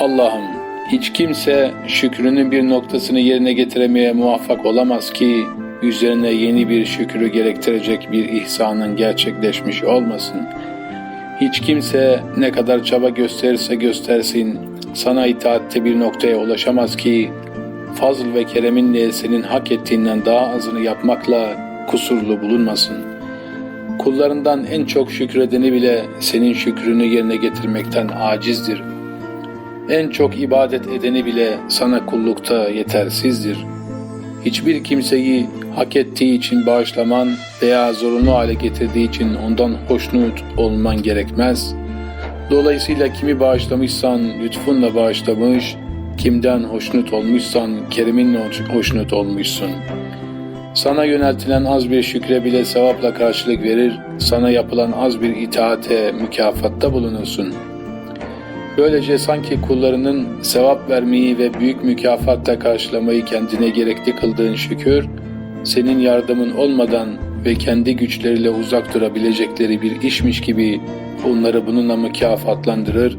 Allah'ım hiç kimse şükrünün bir noktasını yerine getiremeye muvaffak olamaz ki üzerine yeni bir şükrü gerektirecek bir ihsanın gerçekleşmiş olmasın. Hiç kimse ne kadar çaba gösterirse göstersin sana itaatte bir noktaya ulaşamaz ki fazl ve kereminle senin hak ettiğinden daha azını yapmakla kusurlu bulunmasın. Kullarından en çok şükredeni bile senin şükrünü yerine getirmekten acizdir. En çok ibadet edeni bile sana kullukta yetersizdir. Hiçbir kimseyi hak ettiği için bağışlaman veya zorunlu hale getirdiği için ondan hoşnut olman gerekmez. Dolayısıyla kimi bağışlamışsan lütfunla bağışlamış, kimden hoşnut olmuşsan keriminle hoşnut olmuşsun. Sana yöneltilen az bir şükre bile sevapla karşılık verir, sana yapılan az bir itaate mükafatta bulunursun.'' Böylece sanki kullarının sevap vermeyi ve büyük mükafatla karşılamayı kendine gerekli kıldığın şükür, senin yardımın olmadan ve kendi güçleriyle uzak durabilecekleri bir işmiş gibi onları bununla mükafatlandırır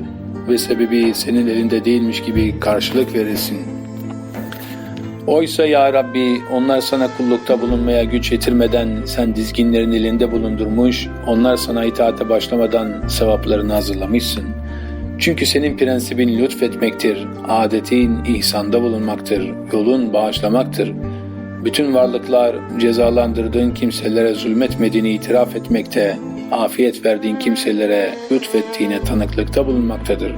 ve sebebi senin elinde değilmiş gibi karşılık verirsin. Oysa ya Rabbi onlar sana kullukta bulunmaya güç yetirmeden sen dizginlerin elinde bulundurmuş, onlar sana itaate başlamadan sevaplarını hazırlamışsın.'' Çünkü senin prensibin lütfetmektir, adetin ihsanda bulunmaktır, yolun bağışlamaktır. Bütün varlıklar cezalandırdığın kimselere zulmetmediğini itiraf etmekte, afiyet verdiğin kimselere lütfettiğine tanıklıkta bulunmaktadır.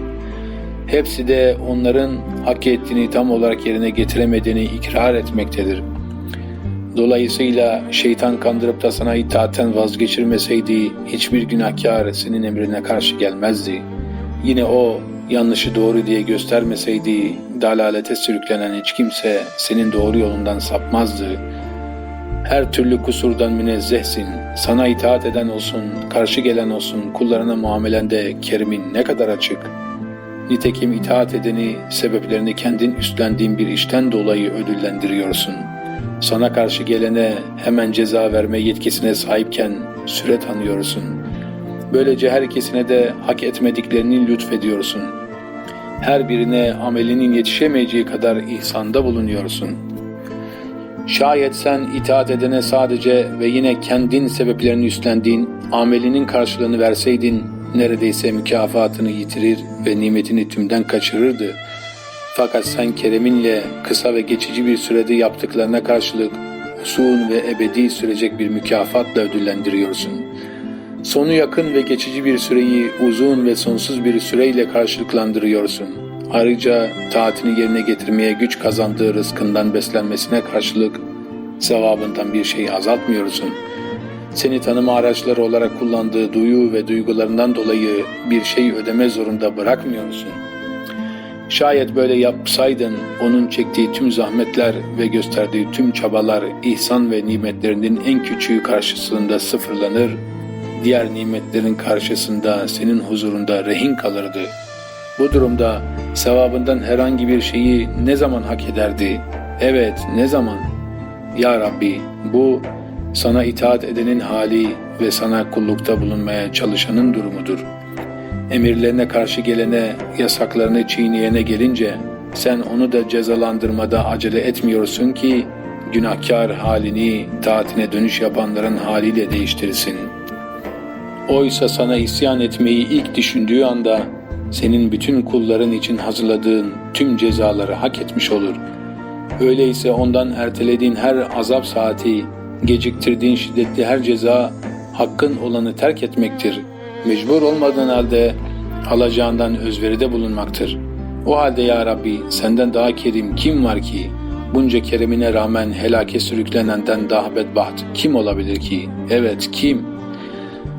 Hepsi de onların hak ettiğini tam olarak yerine getiremediğini ikrar etmektedir. Dolayısıyla şeytan kandırıp da sana itaatten vazgeçirmeseydi hiçbir günahkar senin emrine karşı gelmezdi.'' Yine o yanlışı doğru diye göstermeseydi dalalete sürüklenen hiç kimse senin doğru yolundan sapmazdı. Her türlü kusurdan münezzehsin, sana itaat eden olsun, karşı gelen olsun, kullarına muamelende kerimin ne kadar açık. Nitekim itaat edeni, sebeplerini kendin üstlendiğin bir işten dolayı ödüllendiriyorsun. Sana karşı gelene hemen ceza verme yetkisine sahipken süre tanıyorsun.'' Böylece her ikisine de hak etmediklerini lütfediyorsun. Her birine amelinin yetişemeyeceği kadar ihsanda bulunuyorsun. Şayet sen itaat edene sadece ve yine kendin sebeplerini üstlendiğin amelinin karşılığını verseydin neredeyse mükafatını yitirir ve nimetini tümden kaçırırdı. Fakat sen kereminle kısa ve geçici bir sürede yaptıklarına karşılık uzun ve ebedi sürecek bir mükafatla ödüllendiriyorsun.'' Sonu yakın ve geçici bir süreyi uzun ve sonsuz bir süreyle karşılıklandırıyorsun. Ayrıca taatini yerine getirmeye güç kazandığı rızkından beslenmesine karşılık sevabından bir şey azaltmıyorsun. Seni tanıma araçları olarak kullandığı duyu ve duygularından dolayı bir şey ödeme zorunda bırakmıyorsun. Şayet böyle yapsaydın onun çektiği tüm zahmetler ve gösterdiği tüm çabalar ihsan ve nimetlerinin en küçüğü karşısında sıfırlanır diğer nimetlerin karşısında senin huzurunda rehin kalırdı. Bu durumda sevabından herhangi bir şeyi ne zaman hak ederdi? Evet, ne zaman? Ya Rabbi, bu sana itaat edenin hali ve sana kullukta bulunmaya çalışanın durumudur. Emirlerine karşı gelene, yasaklarını çiğneyene gelince sen onu da cezalandırmada acele etmiyorsun ki günahkar halini taatine dönüş yapanların haliyle değiştirsin.'' Oysa sana isyan etmeyi ilk düşündüğü anda senin bütün kulların için hazırladığın tüm cezaları hak etmiş olur. Öyleyse ondan ertelediğin her azap saati, geciktirdiğin şiddetli her ceza hakkın olanı terk etmektir. Mecbur olmadığın halde alacağından özveride bulunmaktır. O halde ya Rabbi senden daha kerim kim var ki? Bunca keremine rağmen helake sürüklenenden daha bedbaht kim olabilir ki? Evet kim?''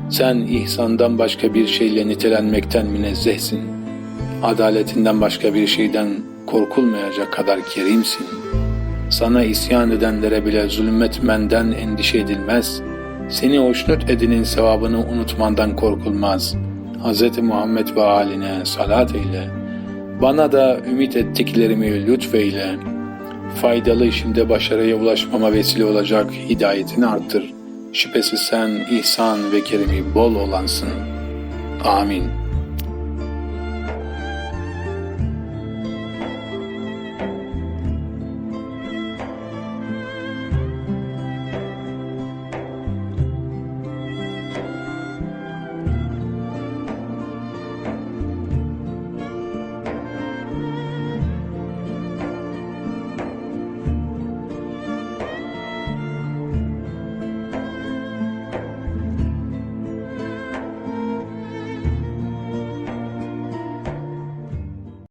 Sen ihsandan başka bir şeyle nitelenmekten münezzehsin. Adaletinden başka bir şeyden korkulmayacak kadar kerimsin. Sana isyan edenlere bile zulmetmenden endişe edilmez. Seni hoşnut edinin sevabını unutmandan korkulmaz. Hz. Muhammed ve haline salat eyle. Bana da ümit ettiklerimi lütfeyle. Faydalı işimde başarıya ulaşmama vesile olacak hidayetini arttır. Şüphesiz sen ihsan ve kerimi bol olansın. Amin.